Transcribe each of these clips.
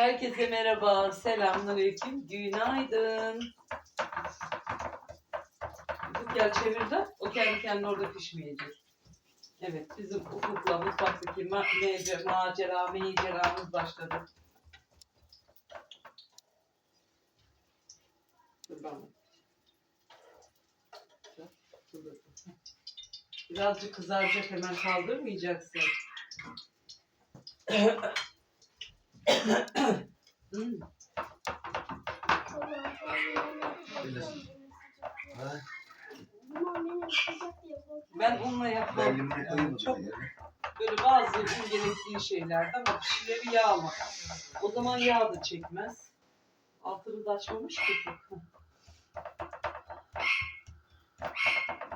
Herkese merhaba, selamünaleyküm, günaydın. Ufuk gel çevir de, o kendi kendine orada pişmeyecek. Evet, bizim Ufuk'la mutfaktaki ma mece- macera, meceramız başladı. Dur. Birazcık kızaracak, hemen kaldırmayacaksın. Ben onunla yapmam. mı Çok böyle bazı un gerektiği şeylerde ama pişileri yağla. O zaman yağ da çekmez. Altını da açmamış ki çok.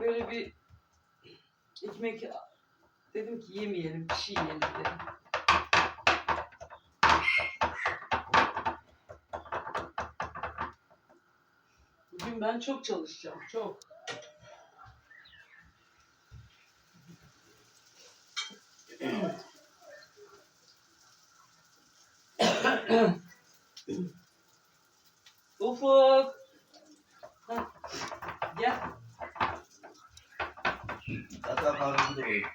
Böyle bir ekmek dedim ki yemeyelim, bir şey yiyelim dedim. Bugün ben çok çalışacağım, çok. Ufuk. Hah, Gel. Kahvemi de koyayım.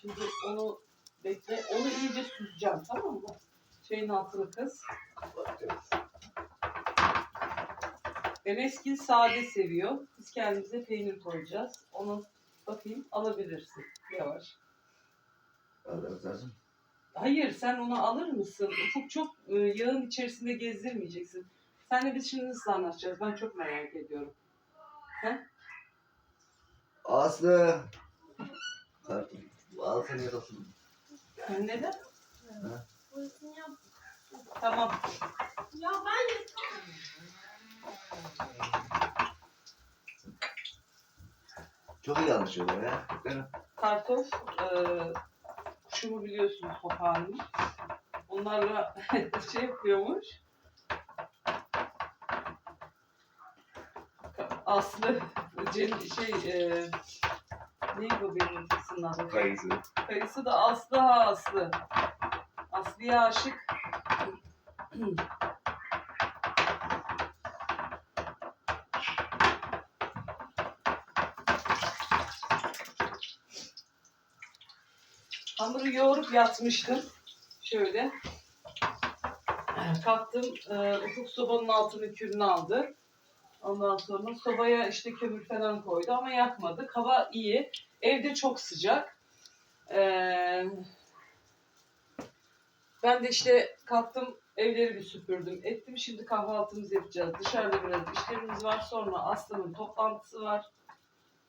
Şimdi onu bekle. Onu iyice süzeceğim tamam mı? Şeyin altını kız. Eneskin sade seviyor. Biz kendimize peynir koyacağız. Onu bakayım alabilirsin. Yavaş. Alırız lazım. Hayır sen onu alır mısın? Ufuk çok e, yağın içerisinde gezdirmeyeceksin. Senle biz şimdi nasıl anlaşacağız? Ben çok merak ediyorum. Aslı. Kartım. Al seni yatasın. Neden? Ha? Tamam. Ya ben Çok iyi anlaşıyorlar ya. Kartof, e, şunu biliyorsunuz papağanın. Onlarla şey yapıyormuş. Aslı, Cem, şey, e, neydi o benim kızın adı? kayısı. Kayısı da Aslı ha Aslı. Aslı'ya aşık. yoğurup yatmıştım. Şöyle. Kalktım. E, ufuk sobanın altını külünü aldı. Ondan sonra sobaya işte kömür falan koydu ama yakmadık. Hava iyi. Evde çok sıcak. Ee, ben de işte kalktım evleri bir süpürdüm. Ettim şimdi kahvaltımızı yapacağız. Dışarıda biraz işlerimiz var. Sonra Aslı'nın toplantısı var.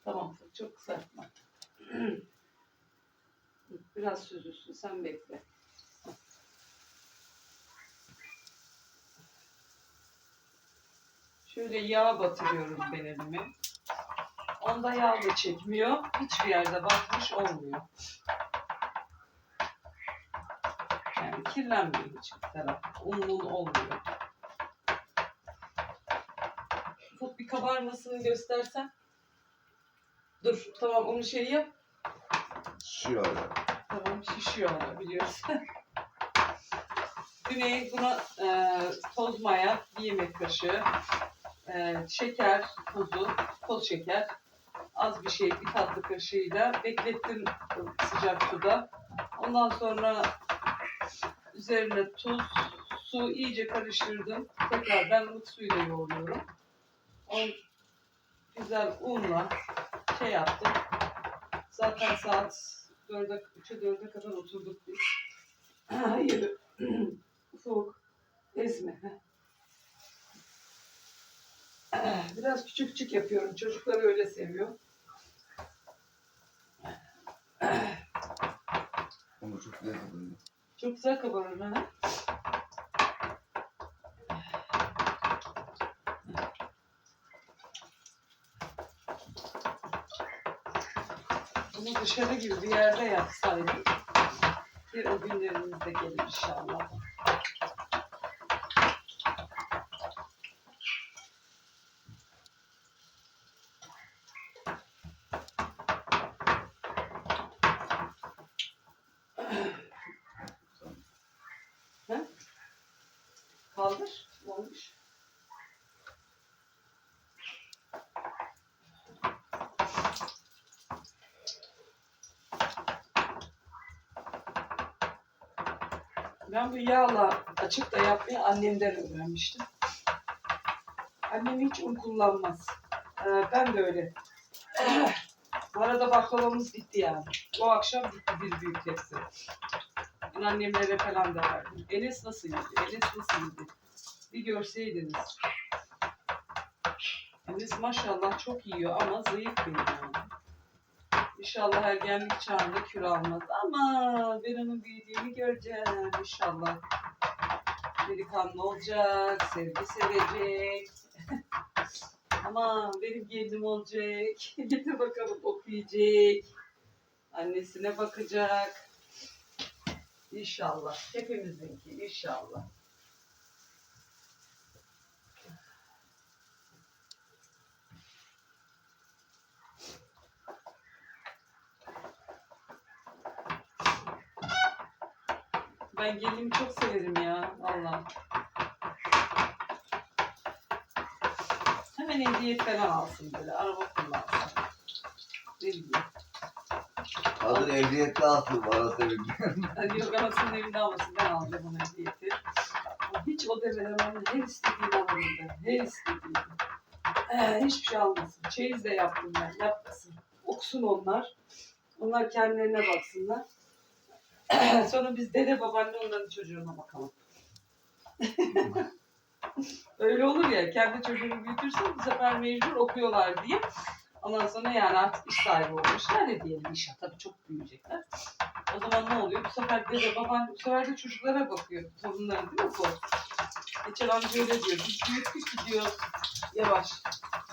Tamam çok kısaltma. Biraz süzülsün sen bekle. Şöyle yağ batırıyorum ben elime. Onda yağ da çekmiyor. Hiçbir yerde batmış olmuyor. Yani kirlenmiyor hiçbir taraf. Unlu olmuyor. Ufuk bir kabarmasını göstersen. Dur tamam onu şey yap. Şöyle. Tamam şişiyor ama biliyorsun. Güney buna e, toz maya, bir yemek kaşığı, e, şeker, tozu, toz şeker, az bir şey, bir tatlı kaşığıyla beklettim sıcak suda. Ondan sonra üzerine tuz, su iyice karıştırdım. Tekrar ben ılık suyla yoğuruyorum. On, güzel unla şey yaptım. Zaten saat 4'e, 3'e 4'e kadar oturduk biz. Hayır. Ufuk. Ezme. Biraz küçük küçük yapıyorum. Çocuklar öyle seviyor. Çok güzel yapalım. Çok güzel kabarır ha. Bunu dışarı gibi bir yerde yapsaydım. Bir o günlerimiz gelir inşallah. Kaldır. Olmuş. Ben bu yağla açık da yapmayı annemden öğrenmiştim. Annem hiç un kullanmaz. Ee, ben de öyle. Bu arada baklavamız bitti yani. O akşam bitti bir büyük tepsi. Ben annemlere falan da verdim. Enes nasıl yedi? Enes nasıl yedi? Bir görseydiniz. Enes maşallah çok yiyor ama zayıf benim yani. İnşallah ergenlik çağında kilo almaz ama onun büyüdüğünü göreceğim inşallah. Delikanlı olacak, sevgi sevecek. Ama benim gelinim olacak. Getir bakalım okuyacak. Annesine bakacak. İnşallah. Hepimizinki inşallah. Ben gelinimi çok severim ya. Valla. Hemen ehliyet falan alsın böyle. Araba kullansın. Ne bileyim. Kadın ehliyetli alsın bana sevindim. Hani yok anasının evinde almasın. Ben alacağım onu ehliyeti. Hiç o anne her istediğini alırım ben. Her istediğini. Ee, hiçbir şey almasın. Çeyiz de yaptım ben. Yapmasın. Okusun onlar. Onlar kendilerine baksınlar. Sonra biz dede babaanne onların çocuğuna bakalım. Öyle olur ya kendi çocuğunu büyütürsen bu sefer mecbur okuyorlar diye. Ondan sonra yani artık iş sahibi olmuşlar ne diyelim inşallah tabii çok büyüyecekler. O zaman ne oluyor? Bu sefer dede babaanne bu sefer de çocuklara bakıyor. Torunları değil mi bu? Geçen amca öyle diyor. Biz büyüttük ki diyor yavaş.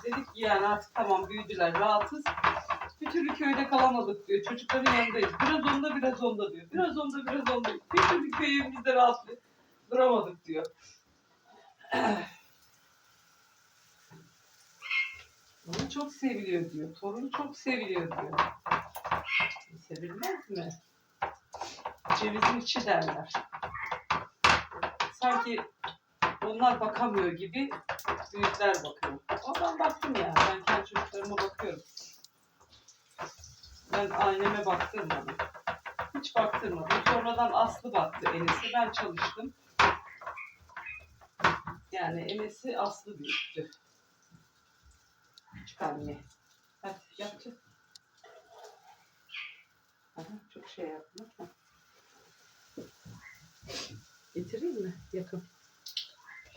Dedik ki yani artık tamam büyüdüler rahatız. Bir türlü köyde kalamadık diyor. Çocukların yanındayız. Biraz onda biraz onda diyor. Biraz onda biraz onda. Bir türlü köy evimizde rahat duramadık diyor. Onu çok seviliyor diyor. Torun çok seviliyor diyor. Sevilmez mi? Cevizin içi derler. Sanki onlar bakamıyor gibi büyükler bakıyor. Ama ben baktım ya. Ben kendi çocuklarıma bakıyorum. Ben aileme baktırmadım. Hiç baktırmadım. Sonradan Aslı baktı Enes'e. Ben çalıştım. Yani Enes'i Aslı büyüttü. Küçük anne. Hadi. Aha, çok şey yapma. Getireyim mi? Yakın.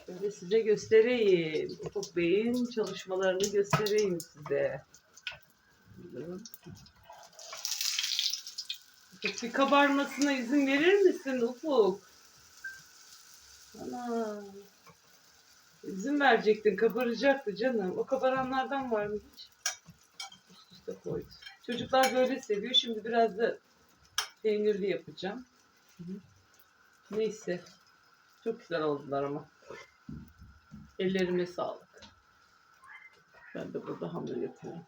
Şöyle size göstereyim. Ufuk Bey'in çalışmalarını göstereyim size. Ufuk, bir kabarmasına izin verir misin Ufuk? Ana. İzin verecektin, kabaracaktı canım. O kabaranlardan var mı hiç? Üst üste koydu. Çocuklar böyle seviyor. Şimdi biraz da peynirli yapacağım. Neyse. Çok güzel oldular ama. Ellerime sağlık. Ben de burada hamur yapıyorum.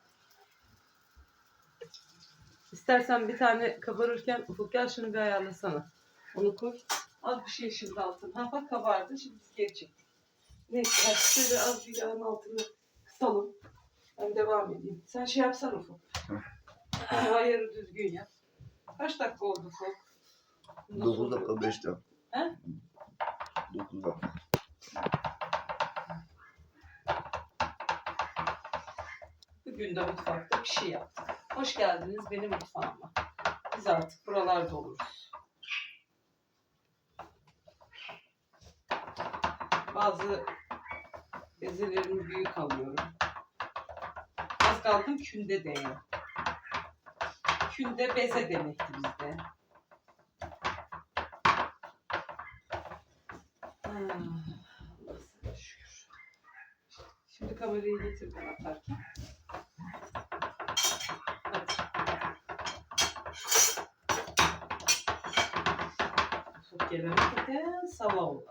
İstersen bir tane kabarırken Ufuk gel şunu bir ayarlasana. Onu koy. Az bir şey şimdi altın. Ha bak kabardı. Şimdi biz geri çektik. Neyse şöyle az bir yağın altını kısalım. Ben devam edeyim. Sen şey yapsana Ufuk. Ayarı düzgün yap. Kaç dakika oldu Ufuk? 9 dakika 5 dakika. He? 9 dakika. Bugün de mutfakta bir şey yaptık. Hoş geldiniz benim mutfağıma. Biz artık buralarda oluruz. Bazı bezelerimi büyük alıyorum. Az kaldım künde değiyor. Künde beze demekti bizde. Şükür. Şimdi kamerayı getir ben atarken. Çok gelemedi de sabah olur.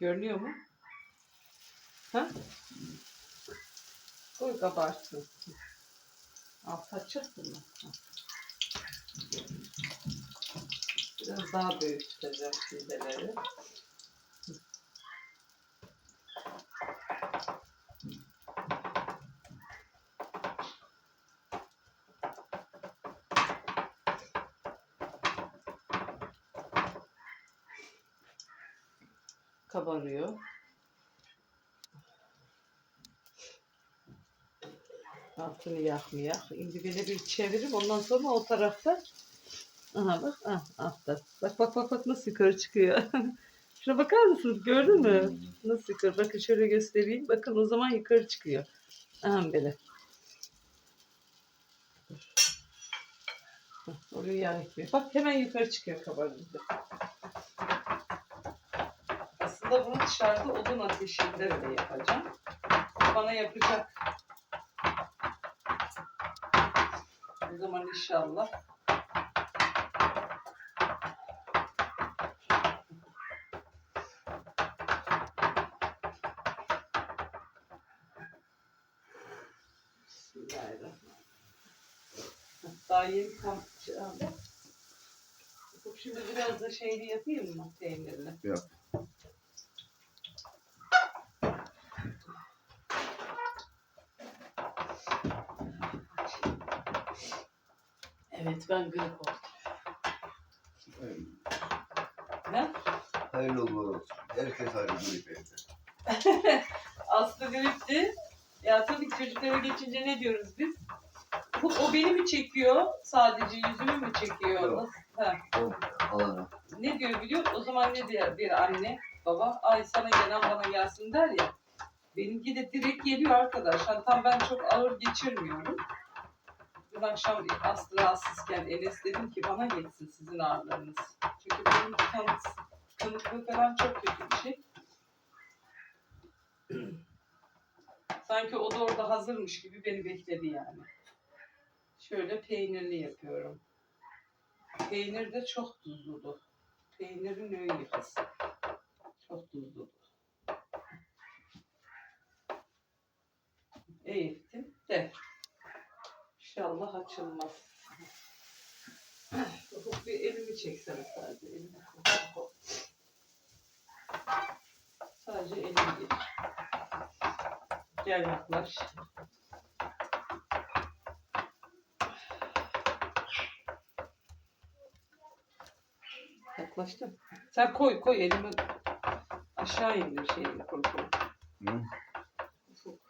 Görünüyor mu? Ha? Koy kabarsın. Alt açacağız mı? Ha. Biraz daha büyük tutacağım Kabarıyor. Altını yakmayak. Şimdi böyle bir çevirip ondan sonra o tarafta Aha bak ah, altta. Bak bak bak bak nasıl yukarı çıkıyor. Şuna bakar mısınız? Gördün mü? Nasıl yukarı? Bakın şöyle göstereyim. Bakın o zaman yukarı çıkıyor. Aha böyle. Oraya yağ ekmiyor. Bak hemen yukarı çıkıyor kabarınca. Aslında bunu dışarıda odun ateşinde öyle yapacağım. Bana yapacak. O zaman inşallah. Daha yeni tam şey Şimdi biraz da şeyli yapayım mı peynirli? Yap. Evet ben grip oldum. Ne? Hayırlı uğurlu olsun. Herkes hayırlı bir evde. Aslı gripti. Ya tabii ki çocuklara geçince ne diyoruz biz? Bu, o beni mi çekiyor? Sadece yüzümü mü çekiyor? Yok. Nasıl? Ha. Alana. Ne diyor biliyor musun? O zaman ne diyor bir anne, baba? Ay sana gelen bana gelsin der ya. Benimki de direkt geliyor arkadaş. Hatta ben çok ağır geçirmiyorum. Dün akşam Aslı rahatsızken Enes dedim ki bana geçsin sizin ağrılarınız. Çünkü benim kanıt, kanıtlığı falan çok kötü bir şey. Sanki o da orada hazırmış gibi beni bekledi yani. Şöyle peynirli yapıyorum. Peynir de çok tuzludu. Peynirin öğü kız. Çok tuzludu. Eğittim de. İnşallah açılmaz. Ufuk bir elimi çeksene sadece. Elimi. Sadece elimi geç. Gel yaklaş. Yaklaştım. Sen koy koy elimi aşağı indir şeyini koy koy. Hı? Ufuk.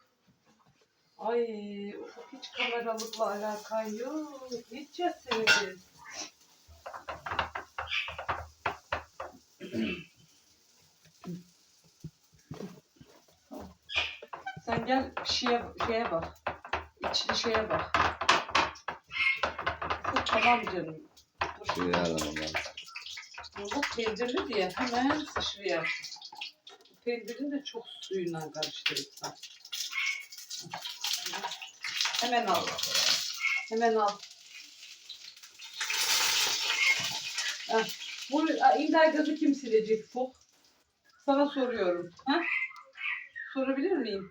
Ay Ufuk kameralıkla alakan yok. Biz? Tamam. Sen gel şeye, şeye bak. İçli şeye bak. Ufuk tamam canım. Dur. Şey aramam ben. Bu peynirli diye hemen sıçrıyor. Peynirin de çok suyuna karıştırırsan. Hemen al. Hemen al. Ha, Bu indar gazı kim silecek Fok? Sana soruyorum. Ha? Sorabilir miyim?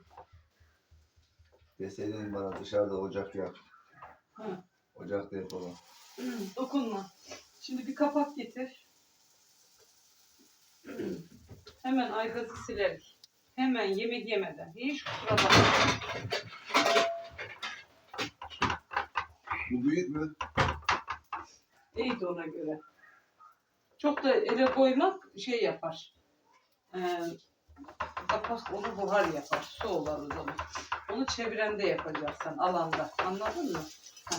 Deseydin bana dışarıda ocak yak. Ha. Ocakta yapalım. Dokunma. Şimdi bir kapak getir. Hemen aygazı silerik. Hemen yemek yemeden. Hiç kusura bakma. Bu büyük mü? İyiydi ona göre. Çok da ele koymak şey yapar. Ee, kapak onu buhar yapar. Su olur o zaman. Onu çevrende yapacaksın alanda. Anladın mı? Heh.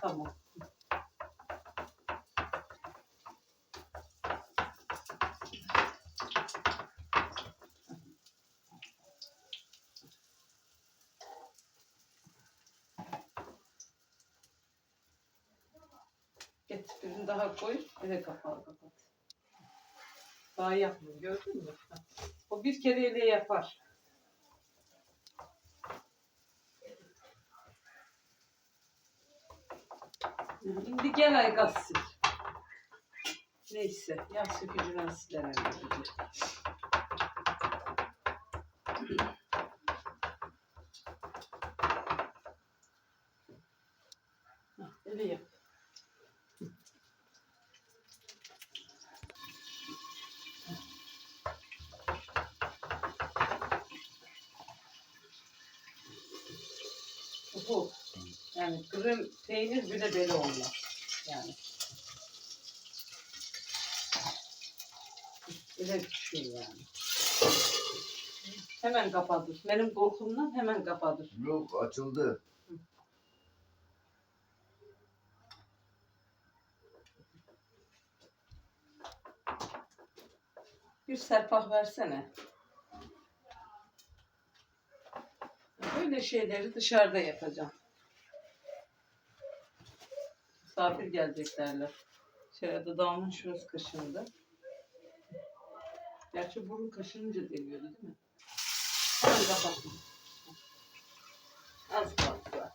Tamam. Et birini daha koy. Ele kapağı kapat. Daha yapmıyor. Gördün mü? O bir kere ele yapar. Şimdi gel Aygaz sil. Neyse. Yağ sökücüden silerim. bence. Heh, Öyle yap. Bu. Yani kırım peynir bile böyle olmaz. Yani. Öyle bir şey yani. Hemen kapadır. Benim korkumdan hemen kapadır. Yok açıldı. Bir serpah versene. Böyle şeyleri dışarıda yapacağım. Misafir gelecek derler. Şurada damın şurası kaşındı. Gerçi burun kaşınınca deniyordu değil mi? Hemen kapatma. Az kaldı zaten.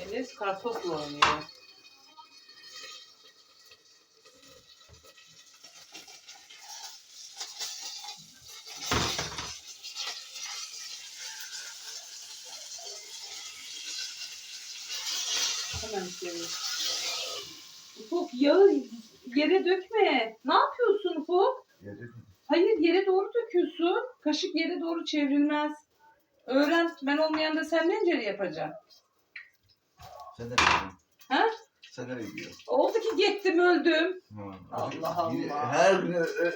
Enes kartopla oynuyor. Hemen çevir. Ufuk yağı yere dökme. Ne yapıyorsun Ufuk? Yedi. Hayır yere doğru döküyorsun. Kaşık yere doğru çevrilmez. Öğren. Ben olmayan da sen nenceli yapacaksın? Sen nereye gidiyorsun? Ha? Sen nereye gidiyorsun? Oldu ki gittim öldüm. Ha. Allah Allah. Her gün ö- ö-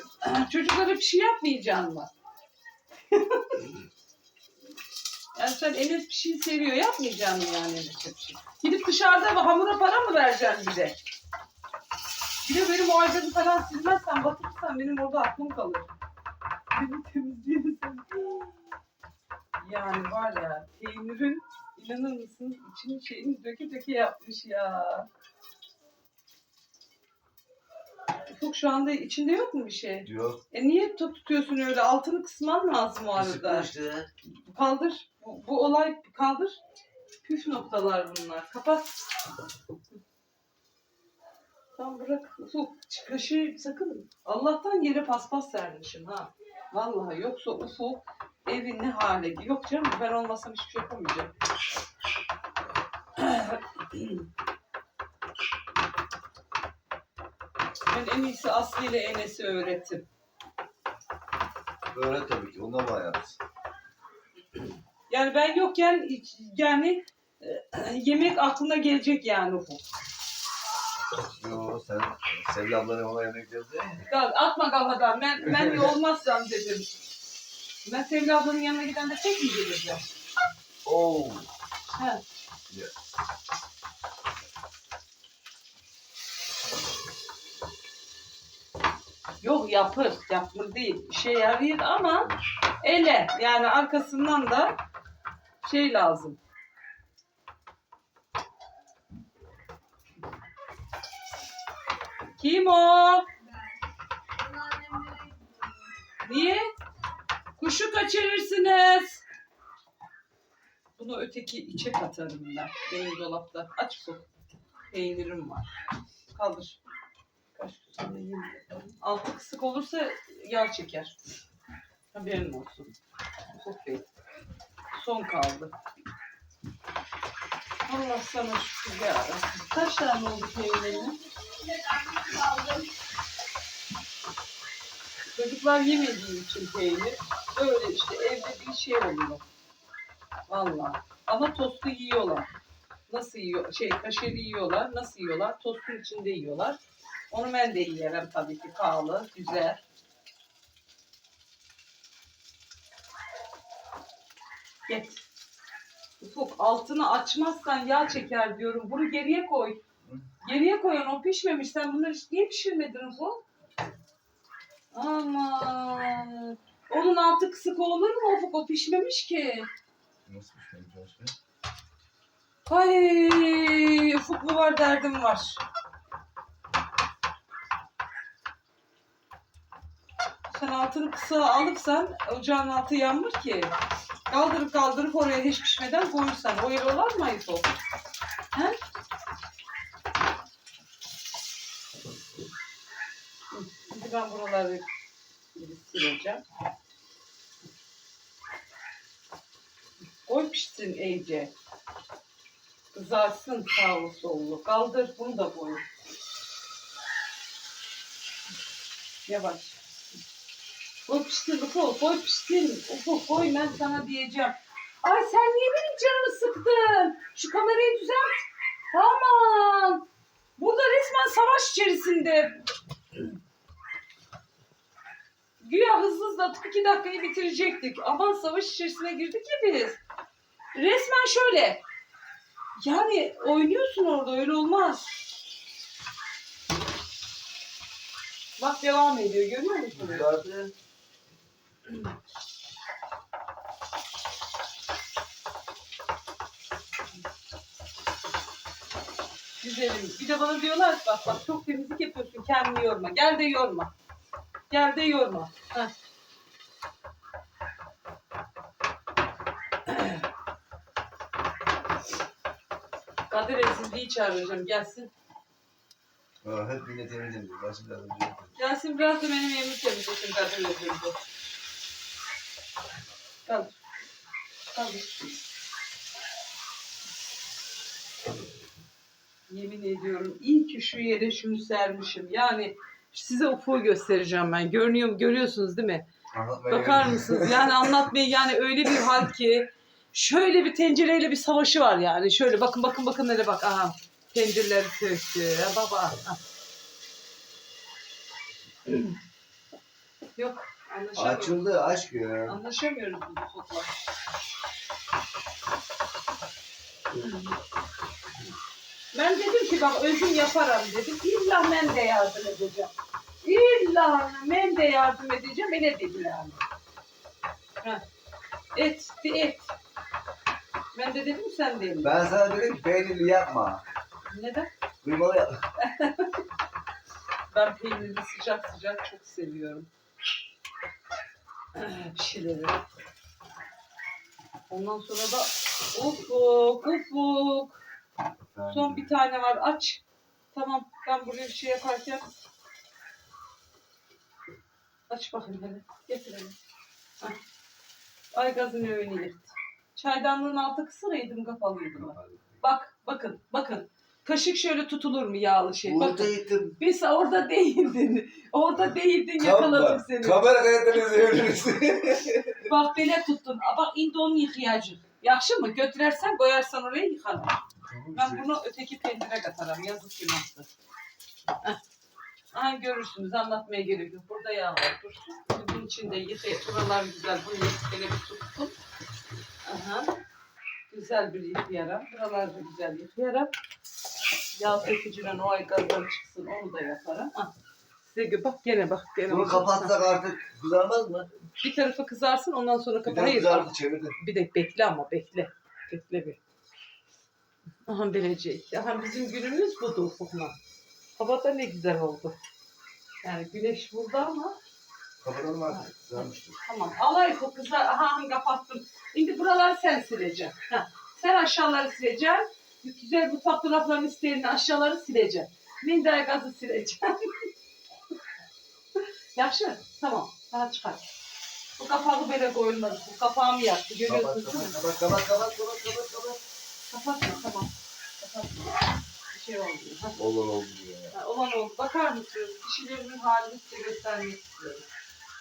Çocuklara bir şey yapmayacaksın mı? yani sen Enes bir şey seviyor. Yapmayacaksın mı yani Enes'e bir şey? Gidip dışarıda hamura para mı vereceksin bir de? Bir de benim o aydını falan silmezsen, batırırsan benim orada aklım kalır. Beni temizleyemezsen. Yani var ya peynirin inanır mısınız içini şeyini döke döke yapmış ya. Ufuk şu anda içinde yok mu bir şey? diyor. E niye tut- tutuyorsun öyle? Altını kısman lazım o arada. işte. Kaldır. Bu, bu olay kaldır. Püf noktalar bunlar. Kapat. Tamam bırak. Ufuk kaşığı sakın. Allah'tan yere paspas sermişim ha. Vallahi yoksa Ufuk evin ne hale. Yok canım ben olmasam hiçbir şey yapamayacağım. ben en iyisi Aslı ile Enes'i öğrettim. Öyle tabii ki. Ona bayarız. Yani ben yokken yani e, yemek aklına gelecek yani Ufuk. Yo sen Sevil ablanın ona yemek ya. Ya atma kafadan. Ben ben olmazsam dedim. Ben Sevil ablanın yanına giden de tek mi geleceğim? Oo. He. Ya. Yok yapır. Yapır değil. İşe yarıyor ama ele. Yani arkasından da şey lazım. Kim o? Niye? Kuşu kaçırırsınız. Bunu öteki içe katarım ben. Benim dolapta. Aç bu. Peynirim var. Kaldır. Altı kısık olursa yağ çeker. Haberin olsun. Bey. Son kaldı. Allah sana şükür ya. Kaç tane oldu peynirin? Çocuklar yemediği için peynir. Öyle işte evde bir şey oluyor. Vallahi. Ama tostu yiyorlar. Nasıl yiyor? Şey kaşarı yiyorlar. Nasıl yiyorlar? Tostun içinde yiyorlar. Onu ben de yerim tabii ki. Pahalı, güzel. Geç. Ufuk altını açmazsan yağ çeker diyorum. Bunu geriye koy. Geriye koyun o pişmemiş. Sen bunları hiç niye pişirmedin Ufuk? Aman. Onun altı kısık olur mu Ufuk? O pişmemiş ki. Nasıl bir şey başka? Ay Ufuk mu var derdim var. Sen altını kısa alıpsan ocağın altı yanmır ki. Kaldırıp kaldırıp oraya hiç pişmeden koyursan. O yer olur mu Ayıp He? Şimdi ben buraları sileceğim. Koy pişsin iyice. Kızarsın sağlı sollu. Kaldır bunu da koy. Yavaş. Koy piştin Ufuk, koy piştin. Koy ben sana diyeceğim. Ay sen niye benim canımı sıktın? Şu kamerayı düzelt. Tamam. Burada resmen savaş içerisinde. Güya hızlı hızlı atıp iki dakikayı bitirecektik. Aman savaş içerisine girdik ya biz. Resmen şöyle. Yani oynuyorsun orada öyle olmaz. Bak devam ediyor görüyor musun? Zaten Güzelim. Bir de bana diyorlar ki, bak bak çok temizlik yapıyorsun kendini yorma. Gel de yorma. Gel de yorma. Heh. Kadir Ezildi'yi çağıracağım. Gelsin. Ha, hep yine temizledim. Gelsin biraz da benim evimi temizlesin Kadir Ezildi. Kaldır. Kaldır. Yemin ediyorum iyi ki şu yere şunu sermişim. Yani size ufuğu göstereceğim ben. Görünüyor, görüyorsunuz değil mi? Anlatmaya Bakar yok. mısınız? Yani anlatmayı yani öyle bir hal ki şöyle bir tencereyle bir savaşı var yani. Şöyle bakın bakın bakın nereye bak. Aha tencereleri söktü. Baba. Yok anlaşamıyoruz. Açıldı aşk ya. Anlaşamıyoruz bu ufukla. Ben dedim ki bak özüm yaparım dedim. İlla ben de yardım edeceğim. İlla ben de yardım edeceğim. Öyle dediler. Heh. Et, bir et. Ben de dedim sen de. Ben sana dedim ki peynirli yapma. Neden? Kıymalı yap. Ben peynirli sıcak sıcak çok seviyorum. Pişirelim. Ondan sonra da ufuk, ufuk. Son bir tane var aç. Tamam ben buraya bir şey yaparken aç bakayım hadi. Getirelim. Heh. Ay gazın yırt. Çaydanlığın altı kısıraydım kapalıydım. Bak bakın bakın. Kaşık şöyle tutulur mu yağlı şey? Yedim. Biz orada değildin. Orada değildin yakaladım seni. Kamera kayıtlarını izleyebiliriz. Bak bele tuttun. Aa, Bak indi onu yıkayacak. Yakşı mı? Götürersen koyarsan oraya yıkarım. Ben bunu öteki pendire katarım. Yazık günahtır. Heh. Aha görürsünüz. Anlatmaya gerek yok. Burada yağ var. Dursun. Bunun içinde yıkayıp buralar güzel. Bunu yıkayıp böyle bir tuttum. Aha. Güzel bir yıkayarak. Buraları da güzel yıkayarak. Yağ sökücüden o ay gazdan çıksın. Onu da yaparım. Ah. Size bak gene bak. Gene Bunu bak. kapatsak artık kızarmaz mı? Bir tarafı kızarsın ondan sonra Bir kapat. tane Hayır. kızardı çevirdim. Bir de bekle ama bekle. Bekle bir. Aha bilecek. Aha bizim günümüz budur ufukla. Hava da ne güzel oldu. Yani güneş vurdu ama Kapatalım artık. Kızarmıştır. tamam. Alay o kızlar. Aha kapattım. Şimdi buraları sen sileceksin. Ha. Sen aşağıları sileceksin. Güzel mutfak dolaplarının isteğini aşağıları sileceksin. Mindaya gazı sileceksin. Yakşı. Tamam. Daha çıkar. Bu kapağı böyle koyulmaz. Bu kapağımı yaktı. Kapat Görüyorsunuz değil mi? kapat kapat kapat kapat kapat kapat. Kapatma tamam. Kapatma. Bir şey olmuyor. Ha. Olur oldu ya. Ha, olan oldu. Bakar mısınız? Kişilerimin halini size göstermek istiyorum.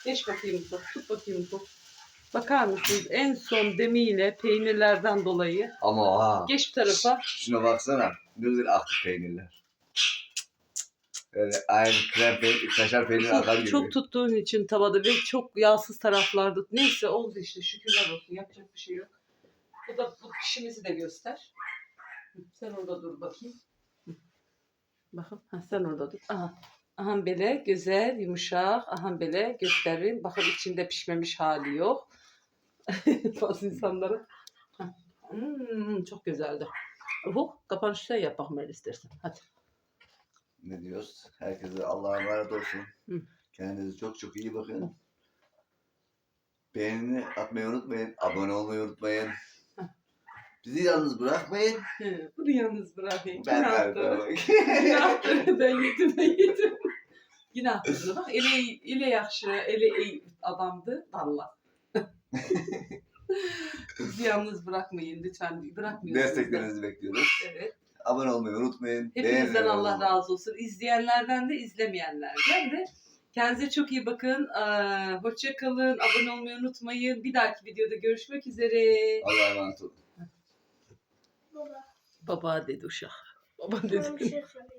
Geç bakayım bu. Tut bakayım bu. Bakar mısınız? En son demiyle peynirlerden dolayı. Ama ha. Geç bu tarafa. Şuna baksana. Ne güzel aktı peynirler. Böyle aynı krem peynir, kaşar peynir akar gibi. çok tuttuğun için tavada ve çok yağsız taraflarda. Neyse oldu işte. Şükürler olsun. Yapacak bir şey yok. Bu da bu pişimizi de göster. Sen orada dur bakayım. Bakın. Ha, sen orada dur. Aha. Aha böyle güzel, yumuşak. Aha böyle gösterin. Bakın içinde pişmemiş hali yok. Bazı insanlara. Hmm, çok güzeldi. Bu kapanışı sen yap bakma öyle istersen. Hadi. Ne diyoruz? Herkese Allah'a emanet olsun. Hı. Kendinize çok çok iyi bakın. Beğenini atmayı unutmayın. Abone olmayı unutmayın. Bizi yalnız bırakmayın. He, Bunu yalnız bırakayım. Ben Günahtır. arkama. Günahtır. ben yedim ben yedim. Günahtır. Bak ele, ele yakşı, ele iyi adamdı. Valla. Bizi yalnız bırakmayın lütfen. Da. Desteklerinizi bekliyoruz. Evet. Abone olmayı unutmayın. Hepinizden Beğenmeyi Allah unutmayın. razı olsun. İzleyenlerden de izlemeyenlerden de Kendinize çok iyi bakın. Ee, hoşça kalın. Abone olmayı unutmayın. Bir dahaki videoda görüşmek üzere. Allah'a emanet olun. Baba. Baba dedi uşak. Baba Sana bir şey söyleyeyim.